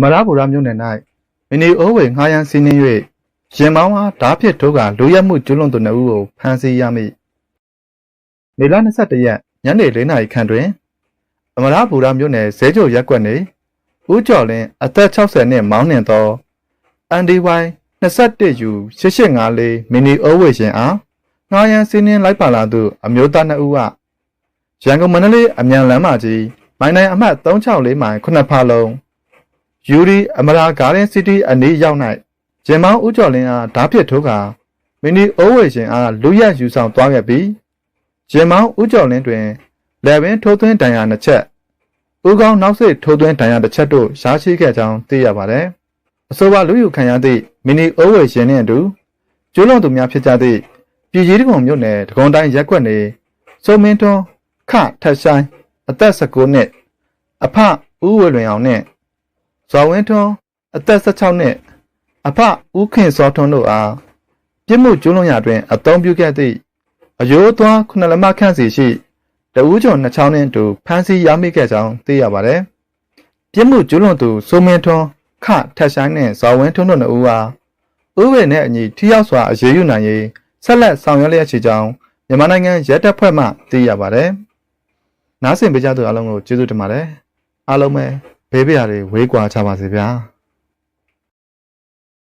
မရဗုဒ္ဓမြို့နယ်၌မနီအိုးဝေငှားရမ်းစီးနှင်း၍ရင်မောင်းအားဓာဖြစ်ထိုးကလူရက်မှုကျွလွန်သူနှစ်ဦးကိုဖမ်းဆီးရမိမေလ22ရက်ညနေ4နာရီခန့်တွင်အမရဗုဒ္ဓမြို့နယ်ဇဲချိုရက်ကွက်နေဦးကျော်လင်းအသက်60နှစ်မောင်းနှင်သော NDY 21U 8854မီနီအိုးဝေရှင်အားငှားရမ်းစီးနှင်းလိုက်ပါလာသူအမျိုးသားနှစ်ဦးကရန်ကုန်မန္တလေးအမြန်လမ်းမကြီးမိုင်နိုင်အမှတ်364မိုင်9ဖာလုံး ယူရီအမရာဂါဒင်စီးတီးအနီးရောက်၌ဂျင်မောင်းဦးကျော်လင်းအားဓာဖြစ်ထိုးကမီနီအိုးဝေရှင်အားလူရက်ယူဆောင်သွားခဲ့ပြီးဂျင်မောင်းဦးကျော်လင်းတွင်လက်ပင်ထိုးသွင်းတန်ရာနှစ်ချက်ဦးကောင်းနောက်စိတ်ထိုးသွင်းတန်ရာတစ်ချက်တို့ရရှိခဲ့ကြောင်းသိရပါတယ်။အဆိုပါလူယူခံရသည့်မီနီအိုးဝေရှင်နှင့်အတူကျိုးလွန်သူများဖြစ်ကြသည့်ပြည်ကြီးတကုံမြို့နယ်ဒဂုံတိုင်းရက်ကွက်နေစုံမင်းထွန်းခထက်ဆိုင်အသက်19နှစ်အဖဦးဝေလွင်အောင်နှင့် ဇော်ဝင်းထွန်းအသက်16နှစ်အဖဦးခင်စောထွန်းတို့အားပြစ်မှုကျူးလွန်ရာတွင်အသုံးပြုခဲ့သည့်အယိုးသွားခုနှစ်လက်မခန့်စီရှိတဦးကျော်နှစ်ချောင်းနှင့်အတူဖမ်းဆီးရမိခဲ့ကြောင်းသိရပါတယ်။ပြစ်မှုကျူးလွန်သူစိုးမင်းထွန်းခထက်ဆိုင်နှင့်ဇော်ဝင်းထွန်းတို့နှစ်ဦးအားဥပဒေနဲ့အညီထိရောက်စွာအရေးယူနိုင်ရေးဆက်လက်ဆောင်ရွက်လျက်ရှိကြောင်းမြန်မာနိုင်ငံရဲတပ်ဖွဲ့မှသိရပါတယ်။နားဆင်ပေးကြသူအားလုံးကိုကျေးဇူးတင်ပါတယ်။အားလုံးပဲ ဘေးပရာတွေဝေးကွာကြပါစေဗျာ။